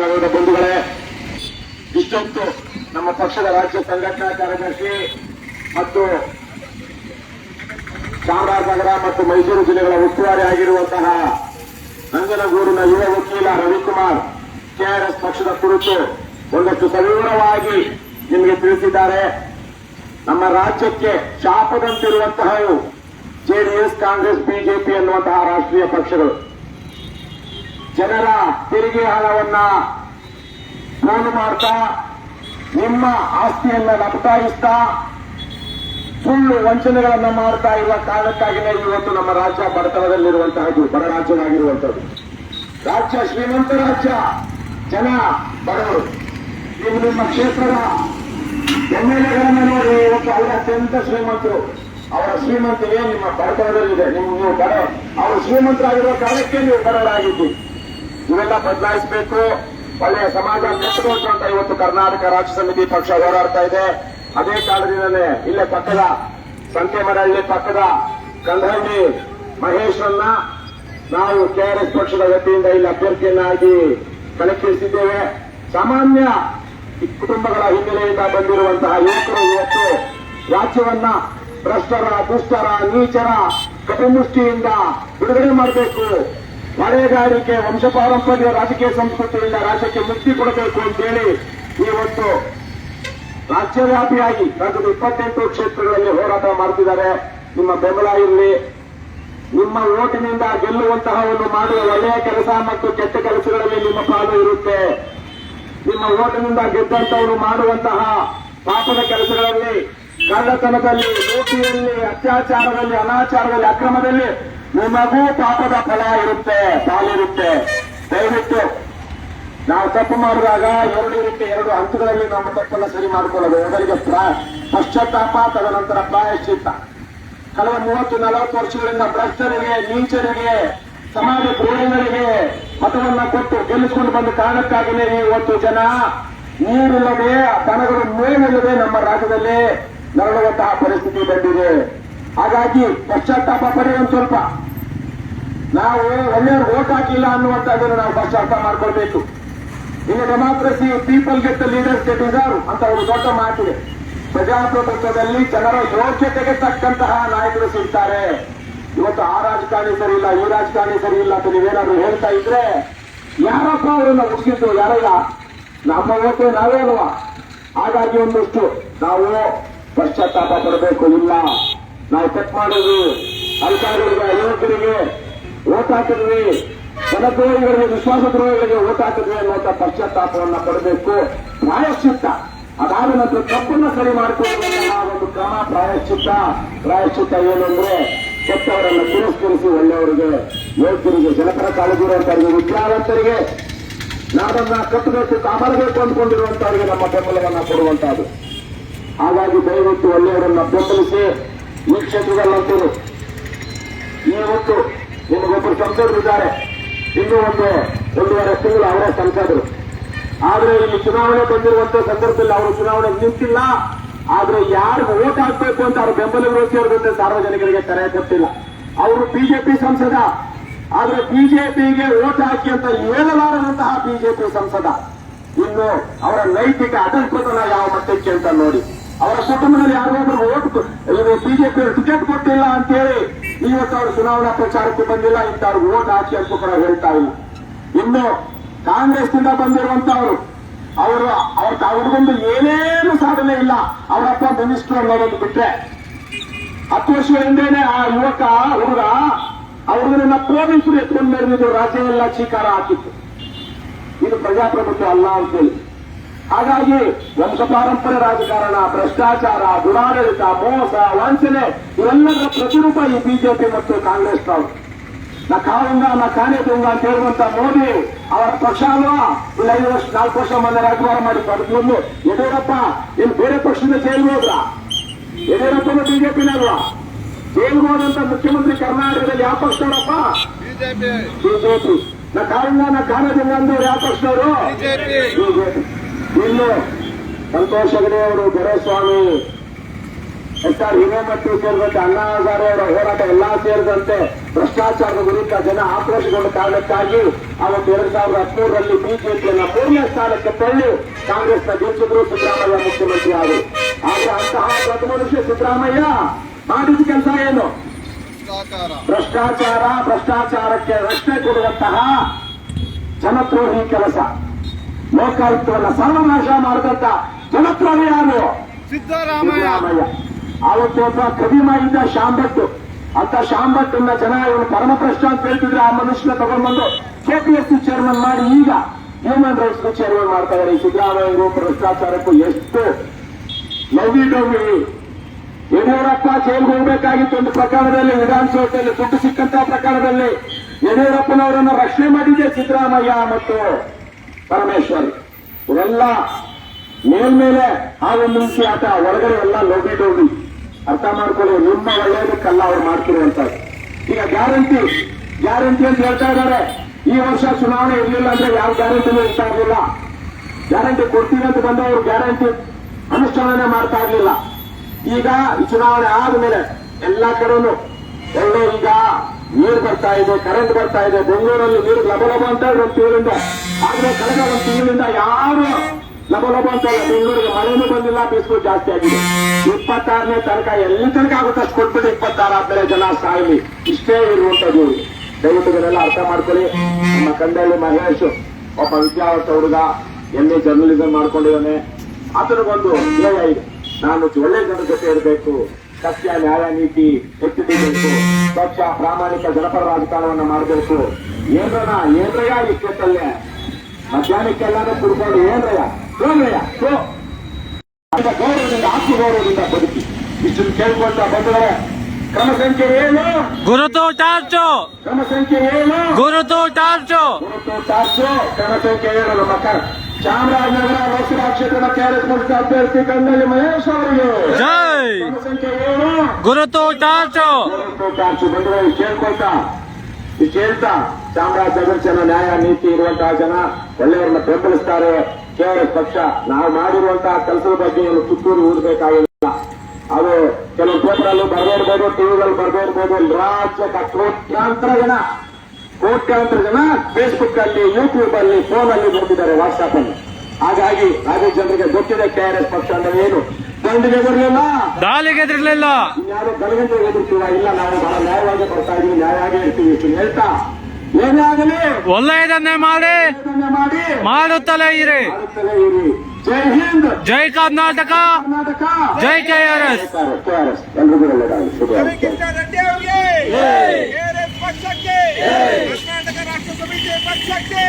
ಬಂಧುಗಳೇ, ಇಷ್ಟೊತ್ತು ನಮ್ಮ ಪಕ್ಷದ ರಾಜ್ಯ ಸಂಘಟನಾ ಕಾರ್ಯದರ್ಶಿ ಮತ್ತು ಚಾಮರಾಜನಗರ ಮತ್ತು ಮೈಸೂರು ಜಿಲ್ಲೆಗಳ ಉಸ್ತುವಾರಿ ಆಗಿರುವಂತಹ ನಂಜನಗೂರಿನ ಯುವ ವಕೀಲ ರವಿಕುಮಾರ್ ಕೆಆರ್ಎಸ್ ಪಕ್ಷದ ಕುರಿತು ಒಂದಷ್ಟು ಸವಿವರವಾಗಿ ನಿಮಗೆ ತಿಳಿಸಿದ್ದಾರೆ. ನಮ್ಮ ರಾಜ್ಯಕ್ಕೆ ಶಾಪದಂತಿರುವಂತಹ ಜೆಡಿಎಸ್ ಕಾಂಗ್ರೆಸ್ ಬಿಜೆಪಿ ಅನ್ನುವಂತಹ ರಾಷ್ಟ್ರೀಯ ಪಕ್ಷಗಳು. ಜನರ ತೆರಿಗೆ ಹಣವನ್ನ ಫೋನ್ ಮಾಡ್ತಾ, ನಿಮ್ಮ ಆಸ್ತಿಯನ್ನ ಲಪಟಾಯಿಸ್ತಾ ಸುಳ್ಳು ವಂಚನೆಗಳನ್ನ ಮಾಡ್ತಾ ಇರುವ ಕಾರಣಕ್ಕಾಗಿನೇ ಇವತ್ತು ನಮ್ಮ ರಾಜ್ಯ ಬಡತನದಲ್ಲಿರುವಂತಹದ್ದು ಬಡ ರಾಜ್ಯವಾಗಿರುವಂತದ್ದು ರಾಜ್ಯ ಶ್ರೀಮಂತ ರಾಜ್ಯ, ಜನ ಬಡವರು. ನೀವು ನಿಮ್ಮ ಕ್ಷೇತ್ರದ ಎಂಎಲ್ಎಗಳನ್ನ ನೋಡಿ, ಇವತ್ತು ಅವರ ಅತ್ಯಂತ ಶ್ರೀಮಂತರು. ಅವರ ಶ್ರೀಮಂತಿಗೆ ನಿಮ್ಮ ಬಡತನದಲ್ಲಿದೆ. ನಿಮ್ ನೀವು ಬಡ, ಅವರು ಶ್ರೀಮಂತರಾಗಿರುವ ಕಾರಣಕ್ಕೆ ನೀವು ಬಡವರಾಗಿದ್ದೀರಿ. ಇವೆಲ್ಲ ಬದಲಾಯಿಸಬೇಕು. ಒಳ್ಳೆಯ ಸಮಾಜ ಕಟ್ಟಬೇಕು ಅಂತ ಇವತ್ತು ಕರ್ನಾಟಕ ರಾಜ್ಯ ಸಮಿತಿ ಪಕ್ಷ ಹೋರಾಡ್ತಾ ಇದೆ. ಅದೇ ಕಾರಣದಿಂದಲೇ ಇಲ್ಲೇ ಪಕ್ಕದ ಸಂತೆಮರಹಳ್ಳಿ ಪಕ್ಕದ ಕಂದಹಳ್ಳಿ ಮಹೇಶ್ರನ್ನ ನಾವು ಕೆಆರ್ಎಸ್ ಪಕ್ಷದ ವತಿಯಿಂದ ಇಲ್ಲಿ ಅಭ್ಯರ್ಥಿಯನ್ನಾಗಿ ಕಣಕ್ಕಿಳಿಸಿದ್ದೇವೆ. ಸಾಮಾನ್ಯ ಕುಟುಂಬಗಳ ಹಿನ್ನೆಲೆಯಿಂದ ಬಂದಿರುವಂತಹ ಯುವಕರು ಇವತ್ತು ರಾಜ್ಯವನ್ನ ಭ್ರಷ್ಟರ, ದುಷ್ಟರ, ನೀಚರ, ಕಪಿಮುಷ್ಟಿಯಿಂದ ಬಿಡುಗಡೆ ಮಾಡಬೇಕು. ಹೊಣೆಗಾರಿಕೆ ವಂಶ ಪಾರಂಪರ್ಯ ರಾಜಕೀಯ ಸಂಸ್ಕೃತಿಯಿಂದ ರಾಜ್ಯಕ್ಕೆ ಮುಕ್ತಿ ಕೊಡಬೇಕು ಅಂತೇಳಿ ಇವತ್ತು ರಾಜ್ಯವ್ಯಾಪಿಯಾಗಿ ರಾಜ್ಯದ ಇಪ್ಪತ್ತೆಂಟು ಕ್ಷೇತ್ರಗಳಲ್ಲಿ ಹೋರಾಟ ಮಾಡ್ತಿದ್ದಾರೆ. ನಿಮ್ಮ ಬೆಂಬಲ ಇರಲಿ. ನಿಮ್ಮ ಓಟಿನಿಂದ ಒಂದು ಮಾಡುವ ಒಳ್ಳೆಯ ಕೆಲಸ ಮತ್ತು ಕೆಟ್ಟ ಕೆಲಸಗಳಲ್ಲಿ ನಿಮ್ಮ ಪಾಲು ಇರುತ್ತೆ. ನಿಮ್ಮ ಓಟಿನಿಂದ ಗೆದ್ದಂತವರು ಮಾಡುವಂತಹ ಪಾಪದ ಕೆಲಸಗಳಲ್ಲಿ, ಕಳ್ಳತನದಲ್ಲಿ, ಲೂಟಿಯಲ್ಲಿ, ಅತ್ಯಾಚಾರದಲ್ಲಿ, ಅನಾಚಾರದಲ್ಲಿ, ಅಕ್ರಮದಲ್ಲಿ ನಿಮಗೂ ಪಾಪದ ಫಲ ಇರುತ್ತೆ ಪಾಲಿರುತ್ತೆ ದಯವಿಟ್ಟು ನಾವು ತಪ್ಪು ಮಾಡಿದಾಗ ಎರಡು ಇರುತ್ತೆ ಎರಡು ಹಂತಗಳಲ್ಲಿ ನಮ್ಮ ತಪ್ಪನ್ನ ಸರಿ ಮಾಡಿಕೊಳ್ಳೋದು. ಮೊದಲಿಗೆ ಪಶ್ಚಾತ್ತಾಪ, ತದನಂತರ ಪ್ರಾಯಶ್ಚಿತ್ತ. ಕಳೆದ ಮೂವತ್ತು, ನಲವತ್ತು ವರ್ಷಗಳಿಂದ ಭ್ರಷ್ಟರಿಗೆ, ನೀಚರಿಗೆ, ಸಮಾಜ ದ್ರೋಹಿಗಳಿಗೆ ಮತವನ್ನ ಕೊಟ್ಟು ಗೆಲ್ಲಿಸಿಕೊಂಡು ಬಂದ ಕಾರಣಕ್ಕಾಗಿಯೇ ಇವತ್ತು ಜನ ನೀರಿಲ್ಲದೆ, ದನಗಳು ಮೇಲಿಲ್ಲದೆ ನಮ್ಮ ರಾಜ್ಯದಲ್ಲಿ ನರಳುವಂತಹ ಪರಿಸ್ಥಿತಿ ಬಂದಿದೆ. ಹಾಗಾಗಿ ಪಶ್ಚಾತ್ತಾಪ ಪಡೆಯುವಂತ ಸ್ವಲ್ಪ. ನಾವು ಒಳ್ಳೆಯವ್ರು ಓಟ್ ಹಾಕಿಲ್ಲ ಅನ್ನುವಂಥದ್ದನ್ನು ನಾವು ಪಶ್ಚಾತ್ತ ಅರ್ಥ ಮಾಡ್ಕೊಳ್ಬೇಕು. ಇನ್ನು democracy people get leaders get ಇದಾರು ಅಂತ ಒಂದು ದೊಡ್ಡ ಮಾತಿದೆ ಪ್ರಜಾಪ್ರಭುತ್ವದಲ್ಲಿ ಜನರ ಯೋಗ್ಯತೆಗೆ ತಕ್ಕಂತಹ ನಾಯಕರು ಸಿಗ್ತಾರೆ. ಇವತ್ತು ಆ ರಾಜಕಾರಣಿ ಸರಿ ಇಲ್ಲ, ಈ ರಾಜಕಾರಣಿ ಸರಿ ಇಲ್ಲ ಅಂತ ನೀವೇನಾದ್ರೂ ಹೇಳ್ತಾ ಇದ್ರೆ ಯಾರಪ್ಪ ಅವರನ್ನ ಮುಗಿಸಿದ್ದು ಯಾರಲ್ಲ? ನಮ್ಮ ಓಟು ನಾವೇ ಅಲ್ವಾ? ಹಾಗಾಗಿ ಒಂದಷ್ಟು ನಾವು ಪಶ್ಚಾತ್ತಾಪ ಪಡಬೇಕು, ಇಲ್ಲ. ನಾವು ಚೆಕ್ ಮಾಡೋದು. ಅಧಿಕಾರಿಗಳಿಗೆ ಅಯೋಗ್ಯರಿಗೆ ಓಟ್ ಹಾಕಿದ್ವಿ. ಜನದ್ರೋಹಿಗಳಿಗೆ, ವಿಶ್ವಾಸ ದ್ರೋಹಿಗಳಿಗೆ ಓಟ್ ಹಾಕಿದ್ವಿ ಅನ್ನುವಂಥ ಪಶ್ಚಾತ್ತಾಪವನ್ನ ಪಡಬೇಕು. ಪ್ರಾಯಶ್ಚಿತ್ತ. ಅದಾದ ನಂತರ ತಪ್ಪನ್ನ ಸರಿ ಮಾಡಿಕೊಳ್ಳುವಂತಹ ಒಂದು ಕ್ರಮ ಪ್ರಾಯಶ್ಚಿತ್ತ. ಪ್ರಾಯಶ್ಚಿತ್ತ ಏನಂದ್ರೆ ಕೆಟ್ಟವರನ್ನು ತಿರಸ್ಕರಿಸಿ ಒಳ್ಳೆಯವರಿಗೆ, ಯೋಗ್ಯರಿಗೆ, ಜನಪರ ಕಾಳಜಿ ಇರುವಂತವರಿಗೆ ವಿದ್ಯಾವಂತರಿಗೆ ನಾಡನ್ನ ಕಟ್ಟಬೇಕು, ಕಾಪಾಡಬೇಕು ಅಂದ್ಕೊಂಡಿರುವಂತವರಿಗೆ ನಮ್ಮ ಬೆಂಬಲವನ್ನು ಕೊಡುವಂತಹದ್ದು. ಹಾಗಾಗಿ ದಯವಿಟ್ಟು ಒಳ್ಳೆಯವರನ್ನ ಬೆಂಬಲಿಸಿ ಈ ಕ್ಷೇತ್ರದಲ್ಲಂತೂ ಹೊತ್ತು ನಿಮಗೊಬ್ಬರು ಸಂಸದರು ಇದ್ದಾರೆ ಇನ್ನೂ ಒಂದು ಒಂದೂವರೆ ತಿಂಗಳು ಅವರೇ ಸಂಸದರು. ಆದ್ರೆ ಇಲ್ಲಿ ಚುನಾವಣೆ ಬಂದಿರುವಂತ ಸಂದರ್ಭದಲ್ಲಿ ಅವರು ಚುನಾವಣೆ ನಿಂತಿಲ್ಲ. ಆದ್ರೆ ಯಾರು ಓಟ್ ಹಾಕಬೇಕು ಅಂತ ಅವ್ರ ಬೆಂಬಲಿಗರು ಸೇರಿದಂತೆ ಸಾರ್ವಜನಿಕರಿಗೆ ಕರೆ ಕೊಟ್ಟಿಲ್ಲ. ಅವರು ಬಿಜೆಪಿ ಸಂಸದ. ಆದ್ರೆ ಬಿಜೆಪಿಗೆ ಓಟ್ ಹಾಕಿ ಅಂತ ಹೇಳಲಾರದಂತಹ ಬಿಜೆಪಿ ಸಂಸದ. ಇನ್ನು ಅವರ ನೈತಿಕ ಅಧಃಪತನ ಯಾವ ಮಟ್ಟಕ್ಕೆ ಅಂತ ನೋಡಿ. ಅವರ ಕುಟುಂಬದಲ್ಲಿ ಯಾರೊಬ್ಬರು ಓಟ್ ಇದು ಬಿಜೆಪಿ ಟಿಕೆಟ್ ಕೊಟ್ಟಿಲ್ಲ ಅಂತೇಳಿ ಇವತ್ತು ಅವರು ಚುನಾವಣಾ ಪ್ರಚಾರಕ್ಕೆ ಬಂದಿಲ್ಲ, ಇಂಥವ್ರು ಓಟ್ ಹಾಕಿ ಅಂತ ಕೂಡ ಹೇಳ್ತಾ ಇಲ್ಲ. ಇನ್ನು ಕಾಂಗ್ರೆಸ್ನಿಂದ ಬಂದಿರುವಂತವರು ಅವರು ಅವ್ರ ಅವ್ರಿಗೊಂದು ಏನೇನು ಸಾಧನೆ ಇಲ್ಲ ಅವರಪ್ಪ ಮಿನಿಸ್ಟರ್ ಅನ್ನೋದೊಂದು ಬಿಟ್ರೆ. ಹತ್ತು ವರ್ಷಗಳ ಹಿಂದೆನೆ ಆ ಯುವಕ, ಹುಡುಗ ಅವ್ರನ್ನ ಪೊಲೀಸರು ಎತ್ಕೊಂಡು ಮೆರೆದಿದ್ದು ರಾಜ್ಯ ಎಲ್ಲ ಚೀಕಾರ ಹಾಕಿತ್ತು. ಇದು ಪ್ರಜಾಪ್ರಭುತ್ವ ಅಲ್ಲ ಅಂತೇಳಿ. ಹಾಗಾಗಿ ವಂಶ ಪಾರಂಪರ್ಯ ರಾಜಕಾರಣ ಭ್ರಷ್ಟಾಚಾರ ದುರಾಡಳಿತ ಮೋಸ ವಂಚನೆ ಇವೆಲ್ಲದರ ಪ್ರತಿರೂಪ ಈ ಬಿಜೆಪಿ ಮತ್ತು ಕಾಂಗ್ರೆಸ್ನವರು. ನಾ ಕಾಂಗ ನಾ ಕಾನೆ ತುಂಗ ಅಂತ ಹೇಳುವಂತ ಮೋದಿ ಅವರ ಪಕ್ಷ ಅಲ್ವಾ? ಇಲ್ಲ ಐದು ವರ್ಷ ನಾಲ್ಕು ವರ್ಷ ಮೊನ್ನೆ ರಾಜಭಾರ ಮಾಡಿ ಬರೆದು ಯಡಿಯೂರಪ್ಪ ಇಲ್ಲಿ ಬೇರೆ ಪಕ್ಷದಿಂದ ಜೈಲ್ಗೆ ಹೋದ್ರ? ಬಿಜೆಪಿ ಬಿಜೆಪಿನ ಅಲ್ವಾ? ಜೈಲ್ಗೆ ಹೋದಂತ ಮುಖ್ಯಮಂತ್ರಿ ಕರ್ನಾಟಕದಲ್ಲಿ ಯಾವ ಪಕ್ಷದವರಪ್ಪ? ಬಿಜೆಪಿ. ಬಿಜೆಪಿ. ನಾ ಕಾಂಗ ನಾ ಕಾನೆ ತುಂಗ ಅಂದವ್ರು ಯಾವ ಪಕ್ಷದವರು? ಬಿಜೆಪಿ. ಇನ್ನು ಸಂತೋಷ್ ಹೆಗಡೆ ಅವರು ದೊರೆಸ್ವಾಮಿ ಎಸ್ ಆರ್ ಹಿರೇಮಠಿ ಸೇರಿದಂತೆ ಅಣ್ಣಾ ಹಜಾರೆ ಅವರ ಹೋರಾಟ ಎಲ್ಲಾ ಸೇರಿದಂತೆ ಭ್ರಷ್ಟಾಚಾರದ ವಿರುದ್ಧ ಜನ ಆಕ್ರೋಶಗೊಂಡ ಕಾರಣಕ್ಕಾಗಿ ಅವತ್ತು ಎರಡ್ ಸಾವಿರದ ಹದಿಮೂರರಲ್ಲಿ ಬಿಜೆಪಿಯನ್ನ ಪೂರ್ಣ ಸ್ಥಾನಕ್ಕೆ ತಳ್ಳಿ ಕಾಂಗ್ರೆಸ್ನ ಗೆಲ್ಲಿಸಿದ್ರು ಸಿದ್ದರಾಮಯ್ಯ ಮುಖ್ಯಮಂತ್ರಿ ಆದರು. ಆದ್ರೆ ಅಂತಹ ದೊಡ್ಡ ಮನುಷ್ಯ ಸಿದ್ದರಾಮಯ್ಯ ಮಾಡಿದ ಕೆಲಸ ಏನು? ಭ್ರಷ್ಟಾಚಾರ ಭ್ರಷ್ಟಾಚಾರಕ್ಕೆ ರಕ್ಷಣೆ ಕೊಡುವಂತಹ ಜನದ್ರೋಹಿ ಕೆಲಸ. ಲೋಕಾಯುಕ್ತವನ್ನ ಸರ್ವನಾಶ ಮಾಡಿದಂತ ಜನಪ್ರಭ ಯಾರು ಸಿದ್ದರಾಮಯ್ಯ. ಅವತ್ತು ಒಬ್ಬ ಕದಿಮ ಇದ್ದ ಶಾಂಬಟ್ಟು. ಅಂತ ಶಾಂಬಟ್ಟನ್ನ ಜನ ಇವನು ಪರಮ ಪ್ರಶ್ನ ಅಂತ ಹೇಳ್ತಿದ್ರೆ. ಆ ಮನುಷ್ಯನ ತಗೊಂಡ್ಬಂದು ಕೆಪಿಎಸ್ಸಿ ಚೇರ್ಮನ್ ಮಾಡಿ ಈಗ ಹ್ಯೂಮನ್ ರೈಟ್ಸ್ ಚೇರ್ಮನ್ ಮಾಡ್ತಾ ಇದ್ದಾರೆ ಈ ಸಿದ್ದರಾಮಯ್ಯರು ಭ್ರಷ್ಟಾಚಾರಕ್ಕೂ ಎಷ್ಟು ಲವ್ಲಿ ಡವ್ಲಿ ಯಡಿಯೂರಪ್ಪ ಜೈಲ್ಗೆ ಹೋಗ್ಬೇಕಾಗಿತ್ತು ಒಂದು ಪ್ರಕರಣದಲ್ಲಿ ವಿಧಾನಸೌಧದಲ್ಲಿ ದುಡ್ಡು ಸಿಕ್ಕಂತಹ ಪ್ರಕರಣದಲ್ಲಿ ಯಡಿಯೂರಪ್ಪನವರನ್ನು ರಕ್ಷಣೆ ಮಾಡಿದ್ದೆ ಸಿದ್ದರಾಮಯ್ಯ ಮತ್ತು ಪರಮೇಶ್ವರ್ ಇವರೆಲ್ಲ ಮೇಲ್ಮೇಲೆ ಹಾವು ಮುಂಚೆ ಆತ ಒಳಗಡೆ ಎಲ್ಲ ಲೋಬಿ ಡೋಬಿ ಅರ್ಥ ಮಾಡ್ಕೊಳ್ಳಿ, ನಿಮ್ಮ ಒಳ್ಳೆಯದಕ್ಕಲ್ಲ ಅವ್ರು ಮಾಡ್ತಿರುವಂತದ್ದು ಈಗ ಗ್ಯಾರಂಟಿ ಗ್ಯಾರಂಟಿ ಅಂತ ಹೇಳ್ತಾ ಇದ್ದಾರೆ. ಈ ವರ್ಷ ಚುನಾವಣೆ ಇರಲಿಲ್ಲ ಅಂದ್ರೆ ಯಾವ ಗ್ಯಾರಂಟಿನೂ ಇರ್ತಾ ಇರಲಿಲ್ಲ. ಗ್ಯಾರಂಟಿ ಕೊಡ್ತೀವಿ ಅಂತ ಬಂದವರು ಗ್ಯಾರಂಟಿ ಅನುಷ್ಠಾನನೇ ಮಾಡ್ತಾ ಇರ್ಲಿಲ್ಲ. ಈಗ ಚುನಾವಣೆ ಆದ್ಮೇಲೆ ಎಲ್ಲಾ ಕಡೆನೂ ಒಳ್ಳೆ ಈಗ ನೀರು ಬರ್ತಾ ಇದೆ ಕರೆಂಟ್ ಬರ್ತಾ ಇದೆ, ಬೆಂಗಳೂರಲ್ಲಿ ನೀರು ಲಭ ಲಭ ಅಂತ ಒಂದು ತಿಂಗಳಿಂದ. ಆದ್ರೆ ಕಳೆದ ಒಂದು ತಿಂಗಳಿಂದ ಯಾರು ಲಭ ಲಭ ಅಂತ ಇಲ್ಲ. ಬೆಂಗಳೂರಿಗೆ ಮಳೆನೂ ಬಂದಿಲ್ಲ, ಬಿಸಿಲು ಜಾಸ್ತಿ ಆಗಿದೆ. ಇಪ್ಪತ್ತಾರನೇ ತನಕ ಎಲ್ಲಿ ತನಕ ಆಗುತ್ತೆ ಅಷ್ಟು ಕೊಟ್ಬಿಟ್ಟು ಇಪ್ಪತ್ತಾರು ಆದ್ಮೇಲೆ ಜನ ಸಾಯಲಿ. ಇಷ್ಟೇ ಇರುವಂತದ್ದು ದಯವಿಟ್ಟು ಅರ್ಥ ಮಾಡ್ಕೊಳ್ಳಿ. ನಮ್ಮ ಕಂಡಲ್ಲಿ ಮಹೇಶ್, ಒಬ್ಬ ವಿದ್ಯಾವಂತ ಹುಡುಗ ಎಲ್ಲಿ ಜರ್ನಲಿಸಂ ಮಾಡ್ಕೊಂಡಿದ್ದಾನೆ. ಆತನಿಗೊಂದು ಧ್ಯೇಯ ಇದೆ. ನಾನು ಒಳ್ಳೆ ಜನರ ಜೊತೆ ಇರಬೇಕು. ಸತ್ಯ, ನ್ಯಾಯ, ನೀತಿ ಎತ್ತಿಡಿಬೇಕು ಸ್ವಚ್ಛ ಪ್ರಾಮಾಣಿಕ ಜನಪರ ರಾಜಕಾರಣವನ್ನು ಮಾಡಬೇಕು. ಏನ್ರನ ಏನ್ರಯ್ಯ ಈ ಕ್ಷೇತ್ರಲ್ಲೇ ಮಧ್ಯಾಹ್ನಕ್ಕೆಲ್ಲಾನು ಕುಡ್ಕೊಂಡು ಹೋ ಅಂತ ಗೌರವದಿಂದ ಆತ್ಮ ಗೌರವದಿಂದ ಬದುಕಿ. ಇಷ್ಟನ್ನು ಕೇಳ್ಕೊಂತ ಬಂದರೆ ಕ್ರಮ ಸಂಖ್ಯೆ ಏನು? ಗುರುತು ಟಾರ್ಚು ಕ್ರಮ ಸಂಖ್ಯೆ ಏನು? ಗುರುತು ಟಾರ್ಚು ಗುರುತು ಟಾರ್ಚು ಕ್ರಮ ಸಂಖ್ಯೆ ಏನು ನಮ್ಮ ಚಾಮರಾಜನಗರ ಲೋಕಸಭಾ ಕ್ಷೇತ್ರದ ಕೆಆರ್ಎಸ್ ಮುಕ್ತ ಅಭ್ಯರ್ಥಿ ಕಂದಲ್ಲಿ ಮಹೇಶ್ ಅವರಿಗೆ. ಜೈ! ಕ್ರಮ ಸಂಖ್ಯೆ ಏನು? ಗುರುತು ಟಾರ್ಚು ಗುರುತು ಟಾರ್ಚು ಬಂದ್ರೆ ಕೇಳ್ಕೊಳ್ತಾ ಇಷ್ಟು ಹೇಳ್ತಾ ಚಾಮರಾಜನಗರ ಜನ ನ್ಯಾಯ ನೀತಿ ಇರುವಂತಹ ಜನ ಒಳ್ಳೆಯವರನ್ನ ಬೆಂಬಲಿಸ್ತಾರೆ. ಕೆಆರ್ಎಸ್ ಪಕ್ಷ ನಾವು ಮಾಡಿರುವಂತಹ ಕೆಲಸದ ಬಗ್ಗೆ ಏನು ತುತ್ತೂರಿ ಅದು ಕೆಲವು ಪೇಪರಲ್ಲಿ ಬರ್ದೇ ಇರ್ಬೋದು ಟಿವಿಗಳಲ್ಲಿ ಬರ್ದೇ ಇರ್ಬೋದು ರಾಜ್ಯದ ಕೋಟ್ಯಾಂತರ ಜನ ಕೋಟ್ಯಾಂತರ ಜನ ಫೇಸ್ಬುಕ್ ಅಲ್ಲಿ ಯೂಟ್ಯೂಬ್ ಅಲ್ಲಿ ಫೋನ್ ಅಲ್ಲಿ ನೋಡಿದ್ದಾರೆ ವಾಟ್ಸ್ಆಪ್ ಅಲ್ಲಿ. ಹಾಗಾಗಿ ಹಾಗೆ ಜನರಿಗೆ ಗೊತ್ತಿದೆ ಕೆಆರ್ಎಸ್ ಪಕ್ಷ ಅಂದ್ರೆ ಏನು. ದಂಡಿಗೆ ಎದುರಲಿಲ್ಲ ದಾಳಿಗೆ ಎದುರಲಿಲ್ಲ ಇನ್ಯಾರು ಗಲಗಂಟೆ ಎದುರ್ತೀವ ಇಲ್ಲ ನಾವು ಬಹಳ ನ್ಯಾಯವಾಗಿ ಬರ್ತಾ ಇದೀವಿ ನ್ಯಾಯವಾಗಿ ಇಷ್ಟು ಹೇಳ್ತಾ ಒಳ್ಳೆಯದನ್ನೇ ಮಾಡಿ. ಮಾಡುತ್ತಲೇ ಇರಿ. ಮಾಡುತ್ತಲೇ ಇರಿ. Jai Hind. Jai Karnataka. Karnataka. Jai K R S. ಒಳ್ಳೆಯದಾಗಲಿ. ಪಕ್ಷಕ್ಕೆ. ಕರ್ನಾಟಕ ರಾಷ್ಟ್ರ ಸಮಿತಿ ಪಕ್ಷಕ್ಕೆ.